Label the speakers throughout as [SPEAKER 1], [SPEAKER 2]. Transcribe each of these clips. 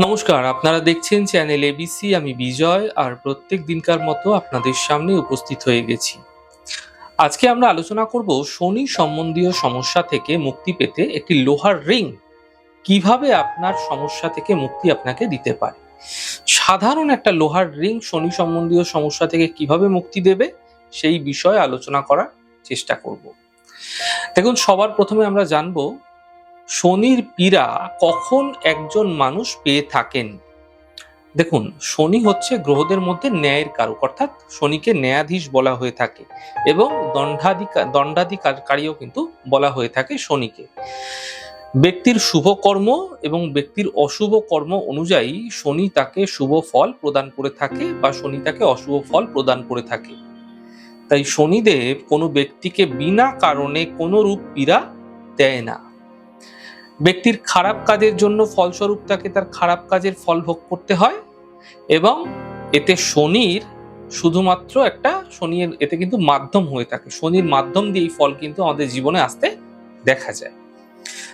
[SPEAKER 1] নমস্কার, আপনারা দেখছেন চ্যানেল এবিসি আমি বিজয়, আর প্রত্যেক দিনকার মতো আপনাদের সামনে উপস্থিত হয়ে গেছি। আজকে আমরা আলোচনা করব শনি সম্বন্ধীয় সমস্যা থেকে মুক্তি পেতে একটি লোহার রিং কীভাবে আপনার সমস্যা থেকে মুক্তি আপনাকে দিতে পারে। সাধারণ একটা লোহার রিং শনি সম্বন্ধীয় সমস্যা থেকে কীভাবে মুক্তি দেবে, সেই বিষয়ে আলোচনা করার চেষ্টা করব। দেখুন, সবার প্রথমে আমরা জানব শনির পীড়া কখন একজন মানুষ পেয়ে থাকেন? দেখুন, শনি হচ্ছে গ্রহদের মধ্যে ন্যায়ের কারক, অর্থাৎ শনিকে ন্যায়াধীশ বলা হয়ে থাকে এবং দণ্ডাধিকার দণ্ডাধিকারীও কিন্তু বলা হয়ে থাকে শনিকে। ব্যক্তির শুভ কর্ম এবং ব্যক্তির অশুভ কর্ম অনুযায়ী শনি তাকে শুভ ফল প্রদান করে থাকে বা শনি তাকে অশুভ ফল প্রদান করে থাকে। তাই শনিদেব কোনো ব্যক্তিকে বিনা কারণে কোনো রূপ পীড়া দেয় না। ব্যক্তির খারাপ কাজের জন্য ফলস্বরূপ তাকে তার খারাপ কাজের ফল ভোগ করতে হয় এবং এতে শনির শুধুমাত্র একটা শনির, এতে কিন্তু মাধ্যম হয়ে থাকে। শনির মাধ্যম দিয়ে এই ফল কিন্তু আমাদের জীবনে আসতে দেখা যায়।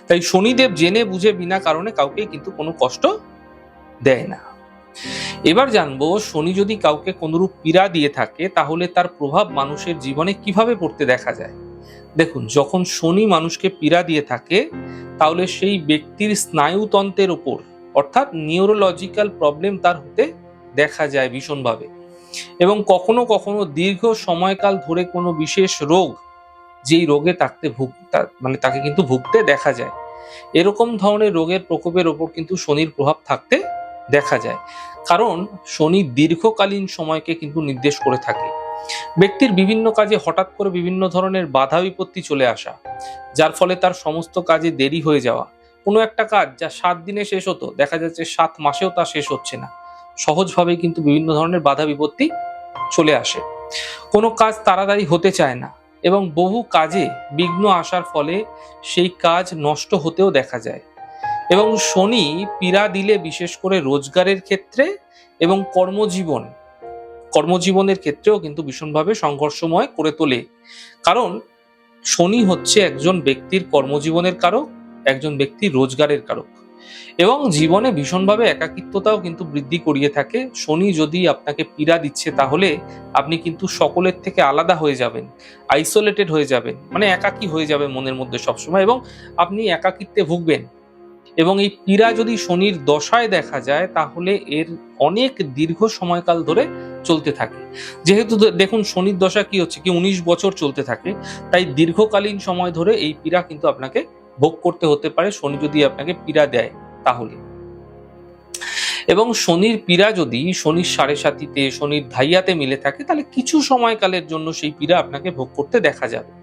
[SPEAKER 1] তাই শনিদেব জেনে বুঝে বিনা কারণে কাউকে কিন্তু কোনো কষ্ট দেয় না। এবার জানব, শনি যদি কাউকে কোনরূপ পীড়া দিয়ে থাকে, তাহলে তার প্রভাব মানুষের জীবনে কীভাবে পড়তে দেখা যায়? দেখুন, যখন শনি মানুষকে পীড়া দিয়ে থাকে, তাহলে সেই ব্যক্তির স্নায়ুতন্ত্রের ওপর অর্থাৎ নিউরোলজিক্যাল প্রবলেম তার হতে দেখা যায় ভীষণভাবে। এবং কখনো কখনো দীর্ঘ সময়কাল ধরে কোনো বিশেষ রোগ, যেই রোগে তাকে ভুগ মানে তাকে কিন্তু ভুগতে দেখা যায়। এরকম ধরনের রোগের প্রকোপের ওপর কিন্তু শনির প্রভাব থাকতে দেখা যায়। কারণ শনি দীর্ঘকালীন সময়কে কিন্তু নির্দেশ করে থাকে। ব্যক্তির বিভিন্ন কাজে হঠাৎ করে বিভিন্ন ধরনের বাধা বিপত্তি চলে আসা, যার ফলে তার সমস্ত কাজে দেরি হয়ে যাওয়া, কোনো একটা কাজ যা সাত দিনে শেষ হতো, দেখা যাচ্ছে সাত মাসেও তা শেষ হচ্ছে না। সহজভাবে কিন্তু বিভিন্ন ধরনের বাধা বিপত্তি চলে আসে। কোনো কাজ তাড়াতাড়ি হতে চায় না এবং বহু কাজে বিঘ্ন আসার ফলে সেই কাজ নষ্ট হতেও দেখা যায়। এবং শনি পীড়া দিলে বিশেষ করে রোজগারের ক্ষেত্রে এবং কর্মজীবন কর্মজীবনের ক্ষেত্রেও কিন্তু ভীষণভাবে সংঘর্ষময় করে তোলে। কারণ শনি হচ্ছে একজন ব্যক্তির কর্মজীবনের কারক, একজন ব্যক্তির রোজগারের কারক। এবং জীবনে ভীষণভাবে একাকিত্বতাও কিন্তু বৃদ্ধি করিয়ে থাকে। শনি যদি আপনাকে পীড়া দিচ্ছে তাহলে আপনি কিন্তু সকলের থেকে আলাদা হয়ে যাবেন আইসোলেটেড হয়ে যাবেন মানে একাকী হয়ে যাবে মনের মধ্যে সবসময় এবং আপনি একাকিত্বে ভুগবেন। এবং এই পীড়া যদি শনির দশায় দেখা যায়, তাহলে এর অনেক দীর্ঘ সময়কাল ধরে চলতে থাকে। যেহেতু দেখুন, শনির দশা কি হচ্ছে কি, উনিশ বছর চলতে থাকে, তাই দীর্ঘকালীন সময় ধরে এই পীড়া কিন্তু আপনাকে ভোগ করতে হতে পারে। শনি যদি আপনাকে পীড়া দেয়, তাহলে। এবং শনির পীড়া যদি শনির সাড়ে সাতিতে শনির ধাইয়াতে মিলে থাকে, তাহলে কিছু সময়কালের জন্য সেই পীড়া আপনাকে ভোগ করতে দেখা যাবে।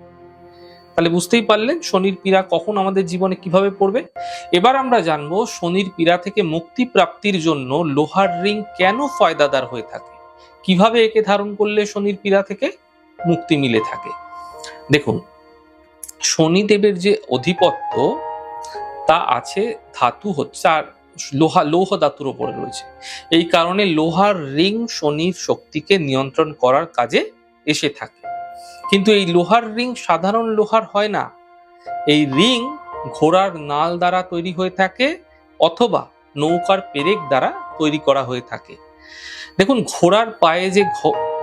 [SPEAKER 1] তাহলে বুঝতেই পারলেন শনির পীড়া কখন আমাদের জীবনে কীভাবে পড়বে। এবার আমরা জানব শনির পীড়া থেকে মুক্তি প্রাপ্তির জন্য লোহার রিং কেন ফায়দাদার হয়ে থাকে। কীভাবে একে ধারণ করলে শনির পীড়া থেকে মুক্তি মিলে থাকে। দেখুন, শনিদেবের যে অধিপত্য, তা আছে ধাতু হচ্ছে আর লোহা, লৌহ ধাতুর ওপরে রয়েছে। এই কারণে লোহার রিং শনির শক্তিকে নিয়ন্ত্রণ করার কাজে এসে থাকে। কিন্তু এই লোহার রিং সাধারণ লোহার হয় না। এই রিং ঘোড়ার নাল দ্বারা তৈরি হয়ে থাকে অথবা নৌকার পেরেক দ্বারা তৈরি করা হয়ে থাকে। দেখুন, ঘোড়ার পায়ে যে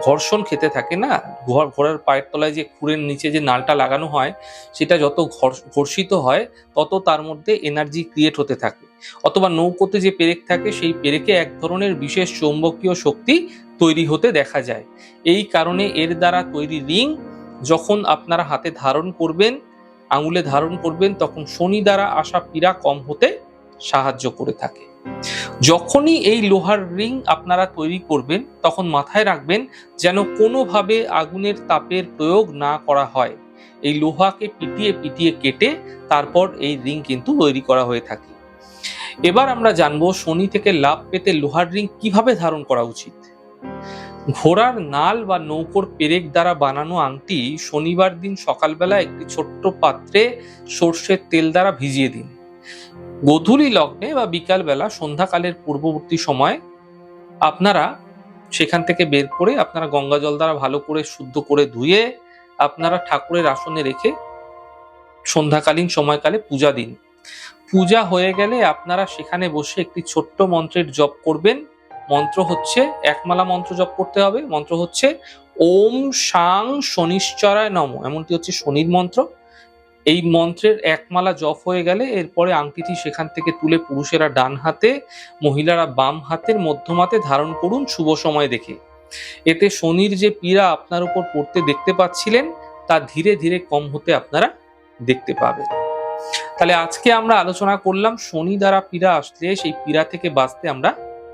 [SPEAKER 1] ঘর্ষণ খেতে থাকে না ঘোড়ার পায়ের তলায় যে খুরের নিচে যে নালটা লাগানো হয়, সেটা যত ঘর- ঘর্ষিত হয়, তত তার মধ্যে এনার্জি ক্রিয়েট হতে থাকে। অথবা নৌকোতে যে পেরেক থাকে, সেই পেরেকে এক ধরনের বিশেষ চৌম্বকীয় শক্তি তৈরি হতে দেখা যায়। এই কারণে এর দ্বারা তৈরি রিং যখন আপনারা হাতে ধারণ করবেন, আঙুলে ধারণ করবেন, তখন শনি দ্বারা আসা পীড়া কম হতে সাহায্য করে থাকে। যখনই এই লোহার রিং আপনারা তৈরি করবেন, তখন মাথায় রাখবেন যেন কোনোভাবে আগুনের তাপের প্রয়োগ না করা হয়। এই লোহাকে পিটিয়ে পিটিয়ে কেটে তারপর এই রিং কিন্তু তৈরি করা হয়ে থাকে। এবার আমরা জানব শনি থেকে লাভ পেতে লোহার রিং কীভাবে ধারণ করা উচিত। ঘোড়ার নাল বা নৌকোর পেরেক দ্বারা বানানো আংটি শনিবার দিন সকালবেলা একটি ছোট্ট পাত্রে সর্ষের তেল দ্বারা ভিজিয়ে দিন। গোধূলি লগ্নে বা বিকালবেলা সন্ধ্যাকালের পূর্ববর্তী সময় আপনারা সেখান থেকে বের করে আপনারা গঙ্গা জল দ্বারা ভালো করে শুদ্ধ করে ধুয়ে আপনারা ঠাকুরের আসনে রেখে সন্ধ্যাকালীন সময়কালে পূজা দিন। পূজা হয়ে গেলে আপনারা সেখানে বসে একটি ছোট্ট মন্ত্রের জপ করবেন। মন্ত্র হচ্ছে, একমালা মন্ত্র জপ করতে হবে। মন্ত্র হচ্ছে, ওম সাং শনিশ্চরায় নম। এমনটি হচ্ছে শনির মন্ত্র। এই মন্ত্রের একমালা জপ হয়ে গেলে এরপরে আংটিটি সেখান থেকে তুলে পুরুষেরা ডান হাতে, মহিলারা বাম হাতের মধ্যমাতে ধারণ করুন শুভ সময় দেখে। এতে শনির যে পীড়া আপনার উপর পড়তে দেখতে পাচ্ছিলেন, তা ধীরে ধীরে কম হতে আপনারা দেখতে পাবেন। তাহলে আজকে আমরা আলোচনা করলাম, শনি দ্বারা পীড়া আসলে সেই পীড়া থেকে বাঁচতে আমরা